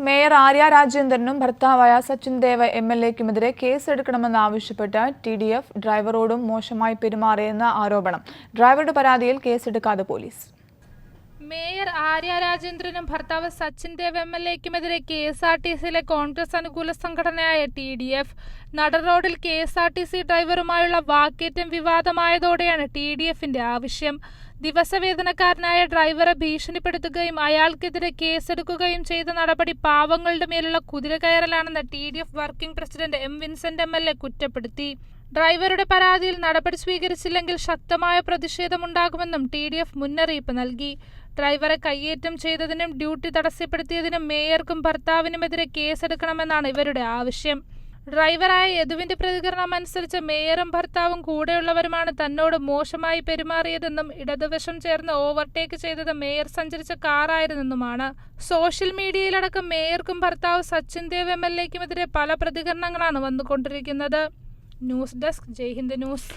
Mayor Arya രാജേന്ദ്രനും ഭർത്താവായ സച്ചിൻ ദേവ M L എക്കുമെതിരെ കേസെടുക്കണമെന്നാവശ്യപ്പെട്ട് ടി ഡി എഫ് ഡ്രൈവറോടും മോശമായി പെരുമാറിയെന്ന ആരോപണം. ഡ്രൈവറുടെ പരാതിയിൽ കേസെടുക്കാതെ പോലീസ്. മേയർ ആര്യ രാജേന്ദ്രനും ഭർത്താവ് സച്ചിൻ ദേവ് എം എൽ എക്കുമെതിരെ കെ എസ് ആർ ടി സിയിലെ കോൺഗ്രസ് അനുകൂല സംഘടനയായ ടി ഡി എഫ് നട റോഡിൽ K S R T C ഡ്രൈവറുമായുള്ള വാക്കേറ്റം വിവാദമായതോടെയാണ് ടി ഡി എഫിന്റെ ആവശ്യം. ദിവസവേതനക്കാരനായ ഡ്രൈവറെ ഭീഷണിപ്പെടുത്തുകയും അയാൾക്കെതിരെ കേസെടുക്കുകയും ചെയ്ത നടപടി പാവങ്ങളുടെ മേലുള്ള കുതിരകയറലാണെന്ന് T D F working president M Vincent M L A കുറ്റപ്പെടുത്തി. ഡ്രൈവറുടെ പരാതിയിൽ നടപടി സ്വീകരിച്ചില്ലെങ്കിൽ ശക്തമായ പ്രതിഷേധമുണ്ടാകുമെന്നും ടി ഡി എഫ് മുന്നറിയിപ്പ് നൽകി. ഡ്രൈവറെ കയ്യേറ്റം ചെയ്തതിനും ഡ്യൂട്ടി തടസ്സപ്പെടുത്തിയതിനും മേയർക്കും ഭർത്താവിനുമെതിരെ കേസെടുക്കണമെന്നാണ് ഇവരുടെ ആവശ്യം. ഡ്രൈവറായ യദുവിന്റെ പ്രതികരണം അനുസരിച്ച് മേയറും ഭർത്താവും കൂടെയുള്ളവരുമാണ് തന്നോട് മോശമായി പെരുമാറിയതെന്നും ഇടതുവശം ചേർന്ന് ഓവർടേക്ക് ചെയ്തത് മേയർ സഞ്ചരിച്ച കാറായിരുന്നെന്നുമാണ്. സോഷ്യൽ മീഡിയയിലടക്കം മേയർക്കും ഭർത്താവ് സച്ചിൻ ദേവ് എം എൽ എക്കുമെതിരെ പല പ്രതികരണങ്ങളാണ് വന്നുകൊണ്ടിരിക്കുന്നത്. News desk Jaihind news.